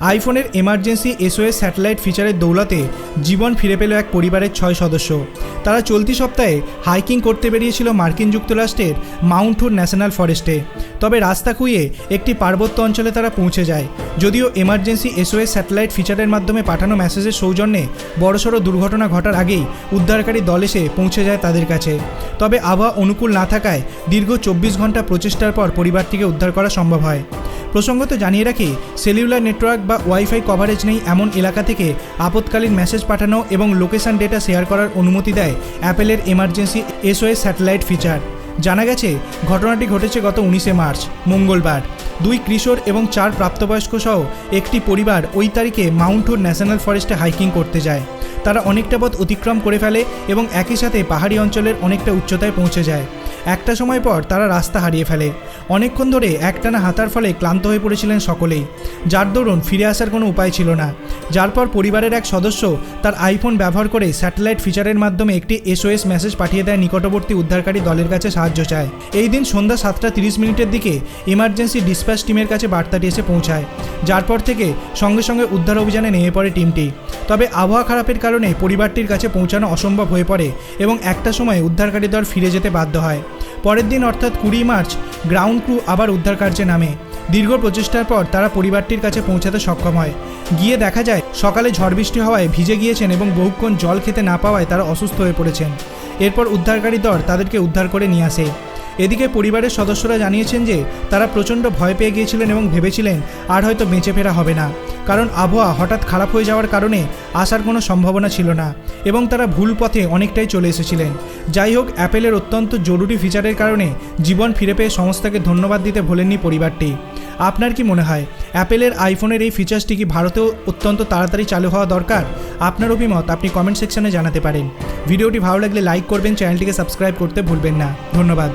আইফোনের emergency SOS satellite ফিচারের দৌলতে জীবন ফিরে পেল এক পরিবারের ছয় সদস্য। তারা চলতি সপ্তাহে হাইকিং করতে বেরিয়েছিল মার্কিন যুক্তরাষ্ট্রের মাউন্ট হুড ন্যাশনাল ফরেস্টে। তবে রাস্তা খুঁয়ে একটি পার্বত্য অঞ্চলে তারা পৌঁছে যায়। যদিও এমার্জেন্সি এসওএস স্যাটেলাইট ফিচারের মাধ্যমে পাঠানো মেসেজের সৌজন্যে বড়সড় দুর্ঘটনা ঘটার আগেই উদ্ধারকারী দল এসে পৌঁছে যায় তাদের কাছে। তবে আবহাওয়া অনুকূল না থাকায় দীর্ঘ চব্বিশ ঘণ্টা প্রচেষ্টার পর পরিবারটিকে উদ্ধার করা সম্ভব হয়। প্রসঙ্গত জানিয়ে রাখি, সেলুলার নেটওয়ার্ক বা ওয়াইফাই কভারেজ নেই এমন এলাকা থেকে আপৎকালীন মেসেজ পাঠানো এবং লোকেশন ডেটা শেয়ার করার অনুমতি দেয় অ্যাপেলের এমার্জেন্সি এসওএস স্যাটেলাইট ফিচার জানা গেছে, ঘটনাটি ঘটেছে গত উনিশে মার্চ, মঙ্গলবার। দুই কিশোর এবং চার প্রাপ্তবয়স্ক সহ একটি পরিবার ওই তারিখে মাউন্ট হুড ন্যাশনাল ফরেস্টে হাইকিং করতে যায়। তারা অনেকটা পথ অতিক্রম করে ফেলে এবং একই সাথে পাহাড়ি অঞ্চলের অনেকটা উচ্চতায় পৌঁছে যায়। একটা সময় পর তারা রাস্তা হারিয়ে ফেলে। অনেকক্ষণ ধরে একটানা হাতার ফলে ক্লান্ত হয়ে পড়েছিলেন সকলেই। যার দরুন ফিরে আসার কোনো উপায় ছিল না। যার পর পরিবারের এক সদস্য তার আইফোন ব্যবহার করে স্যাটেলাইট ফিচারের মাধ্যমে একটি এসওএস মেসেজ পাঠিয়ে দেয় নিকটবর্তী উদ্ধারকারী দলের কাছে সাহায্য চায়। এই দিন সন্ধ্যা সাতটা তিরিশ মিনিটের দিকে ইমার্জেন্সি ডিসপ্যাচ টিমের কাছে বার্তাটি এসে পৌঁছায়। যার পর থেকে সঙ্গে সঙ্গে উদ্ধার অভিযানে নেমে পড়ে টিমটি। তবে আবহাওয়া খারাপের কারণে পরিবারটির কাছে পৌঁছানো অসম্ভব হয়ে পড়ে এবং একটা সময় উদ্ধারকারী দল ফিরে যেতে বাধ্য হয়। পরের দিন অর্থাৎ কুড়ি মার্চ, গ্রাউন্ড ক্রু আবার উদ্ধার কার্যে নামে। দীর্ঘ প্রচেষ্টার পর তারা পরিবারটির কাছে পৌঁছাতে সক্ষম হয়। গিয়ে দেখা যায়, সকালে ঝড় বৃষ্টি হওয়ায় ভিজে গিয়েছেন এবং বহুক্ষণ জল খেতে না পাওয়ায় তারা অসুস্থ হয়ে পড়েছেন। এরপর উদ্ধারকারী দল তাদেরকে উদ্ধার করে নিয়ে আসে। এদিকে পরিবারের সদস্যরা জানিয়েছেন যে তারা প্রচণ্ড ভয় পেয়ে গিয়েছিলেন এবং ভেবেছিলেন আর হয়তো বেঁচে ফেরা হবে না। কারণ আবহাওয়া হঠাৎ খারাপ হয়ে যাওয়ার কারণে আসার কোনো সম্ভাবনা ছিল না এবং তারা ভুল পথে অনেকটাই চলে এসেছিলেন। যাই হোক, অ্যাপেলের অত্যন্ত জরুরি ফিচারের কারণে জীবন ফিরে পেয়ে সংস্থাকে ধন্যবাদ দিতে ভোলেননি পরিবারটি। আপনার কি মনে হয়, অ্যাপেলের আইফোনের এই ফিচার্সটি কি ভারতেও অত্যন্ত তাড়াতাড়ি চালু হওয়া দরকার? আপনার অভিমত আপনি কমেন্ট সেকশনে জানাতে পারেন। ভিডিওটি ভালো লাগলে লাইক করবেন, চ্যানেলটিকে সাবস্ক্রাইব করতে ভুলবেন না। ধন্যবাদ।